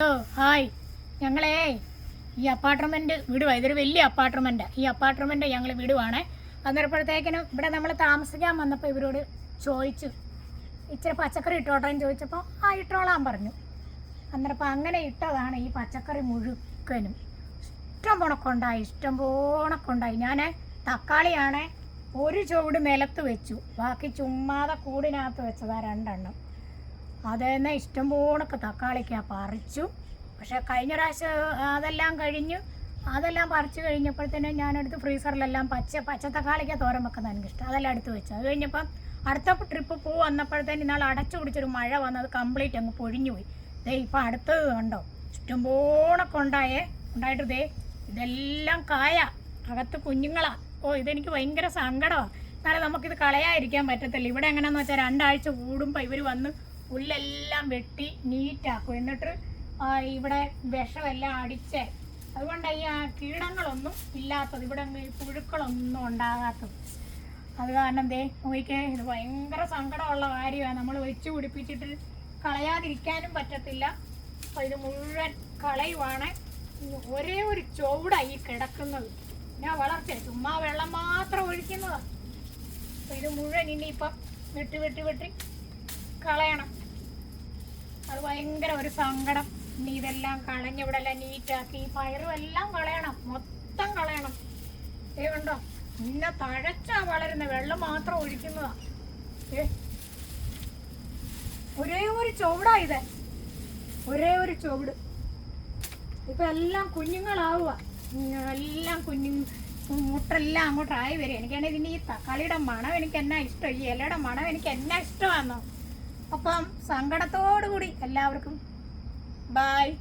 Hello hi. ഞങ്ങളേ ഈ apartment വിടുവാ ഇതൊരു വലിയ അപ്പാർട്ട്മെന്റാണ് ഈ അപ്പാർട്ട്മെന്റ് ഞങ്ങൾ വിടുവാണേ അന്നേരപ്പോഴത്തേക്കിനും ഇവിടെ നമ്മൾ താമസിക്കാൻ വന്നപ്പോൾ ഇവരോട് ചോദിച്ചു. ഇച്ചിരി പച്ചക്കറി ഇട്ടോട്ടെ എന്ന് ചോദിച്ചപ്പോൾ ആ ഇട്ടോളാൻ പറഞ്ഞു. അന്നേരപ്പോൾ അങ്ങനെ ഇട്ടതാണ് ഈ പച്ചക്കറി മുഴുക്കനും. ഇഷ്ടം പോണക്കുണ്ടായി ഇഷ്ടം പോണക്കുണ്ടായി ഞാൻ തക്കാളിയാണേ ഒരു ചുവട് നിലത്ത് വെച്ചു. ബാക്കി ചുമ്മാതെ കൂടിനകത്ത് വെച്ചതാ രണ്ടെണ്ണം. അതന്നെ ഇഷ്ടം പോലെ തക്കാളിക്കാ പറിച്ചു. പക്ഷെ കഴിഞ്ഞ പ്രാവശ്യം അതെല്ലാം കഴിഞ്ഞു അതെല്ലാം പറിച്ചു കഴിഞ്ഞപ്പോഴത്തേനും ഞാനെടുത്ത് ഫ്രീസറിലെല്ലാം പച്ച പച്ച തക്കാളിക്ക തോരൻ വെക്കുന്നത് എനിക്കിഷ്ടം. അതെല്ലാം എടുത്ത് വെച്ചു. അത് കഴിഞ്ഞപ്പം അടുത്ത ട്രിപ്പ് പൂ വന്നപ്പോഴത്തേന് ഇന്നാൾ അടച്ചു പിടിച്ചൊരു മഴ വന്നത് കംപ്ലീറ്റ് അങ്ങ് പൊഴിഞ്ഞു പോയി. ദേ ഇപ്പം അടുത്തത് കണ്ടോ? ഇഷ്ടം പോലെ ഉണ്ടായേ ഉണ്ടായിട്ട് ദേ ഇതെല്ലാം കായ. അകത്ത് കുഞ്ഞുങ്ങളാണ് ഓ ഇതെനിക്ക് ഭയങ്കര സങ്കടമാണ് എന്നാലും നമുക്കിത് കളയാതിരിക്കാൻ പറ്റത്തില്ല. ഇവിടെ എങ്ങനെയാണെന്ന് വെച്ചാൽ രണ്ടാഴ്ച കൂടുമ്പോൾ ഇവർ വന്ന് പുല്ലെല്ലാം വെട്ടി നീറ്റാക്കും. എന്നിട്ട് ഇവിടെ വിഷമെല്ലാം അടിച്ച്. അതുകൊണ്ട് ഈ കീടങ്ങളൊന്നും ഇല്ലാത്തത്. ഇവിടെ പുഴുക്കളൊന്നും ഉണ്ടാകാത്തത്. അത് കാരണം ദേ നോക്കിക്കേ ഇത് ഭയങ്കര സങ്കടമുള്ള കാര്യമാണ് നമ്മൾ വെച്ച് പിടിപ്പിച്ചിട്ട് കളയാതിരിക്കാനും പറ്റത്തില്ല. അപ്പോൾ ഇത് മുഴുവൻ കളയുവാണ്. ഒരേ ഒരു ചുവടായി കിടക്കുന്നത്. ഞാൻ വളർച്ച. ചുമ്മാ വെള്ളം മാത്രം ഒഴിക്കുന്നതാണ് അപ്പോൾ ഇത് മുഴുവൻ ഇനിയിപ്പം വെട്ടി വെട്ടി വെട്ടി കളയണം. അത് ഭയങ്കര ഒരു സങ്കടം. ഇനി ഇതെല്ലാം കളഞ്ഞ് ഇവിടെ എല്ലാം നീറ്റാക്കി പയറും എല്ലാം കളയണം. മൊത്തം കളയണം. ഏ കണ്ടോ? ഇന്ന തഴച്ചാ വളരുന്ന. വെള്ളം മാത്രം ഒഴിക്കുന്നതാ. ഏ ഒരേ ഒരു ചുവടാ ഇത്. ഒരേ ഒരു ചുവട്. ഇപ്പൊ എല്ലാം കുഞ്ഞുങ്ങളാവുക എല്ലാം കുഞ്ഞു മുട്ടെല്ലാം അങ്ങോട്ടായി വരിക എനിക്കാണെങ്കിൽ ഇതിന് ഈ തക്കാളിയുടെ മണം എനിക്ക് എന്നാ ഇഷ്ടം? ഈ ഇലയുടെ മണം എനിക്ക് എന്നാ ഇഷ്ടമാണെന്നോ അപ്പം സങ്കടത്തോടു കൂടി എല്ലാവർക്കും ബായ്